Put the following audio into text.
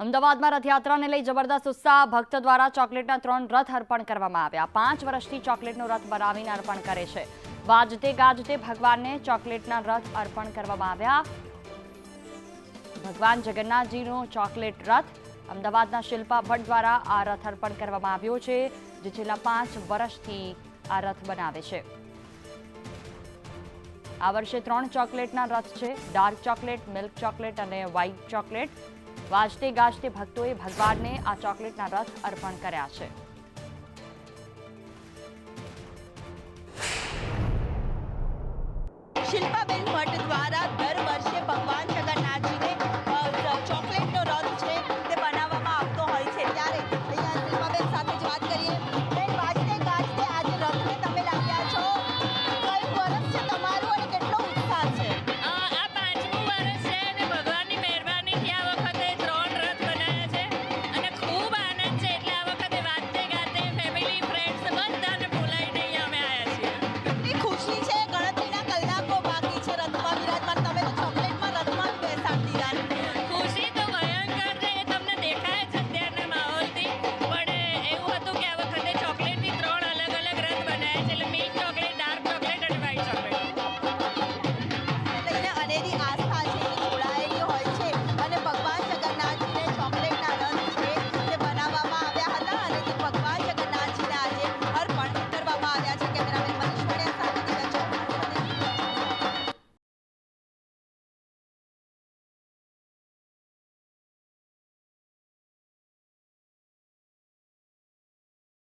અમદાવાદમાં રથયાત્રાને લઈ જબરદસ્ત ઉત્સાહ, ભક્ત દ્વારા ચોકલેટના ત્રણ રથ અર્પણ કરવામાં આવ્યા. પાંચ વર્ષથી ચોકલેટનો રથ બનાવીને અર્પણ કરે છે. વાજતે ગાજતે ભગવાનને ચોકલેટના રથ અર્પણ કરવામાં આવ્યા. ભગવાન જગન્નાથજીનો ચોકલેટ રથ અમદાવાદના શિલ્પા ભટ્ટ દ્વારા આ રથ અર્પણ કરવામાં આવ્યો છે, જે છેલ્લા પાંચ વર્ષથી આ રથ બનાવે છે. આ વર્ષે ત્રણ ચોકલેટના રથ છે, ડાર્ક ચોકલેટ, મિલ્ક ચોકલેટ અને વ્હાઇટ ચોકલેટ. વાજતે ગાજતે ભક્તોએ ભગવાનને આ ચોકલેટના રથ અર્પણ કર્યા છે. શિલ્પાબેન ભટ્ટ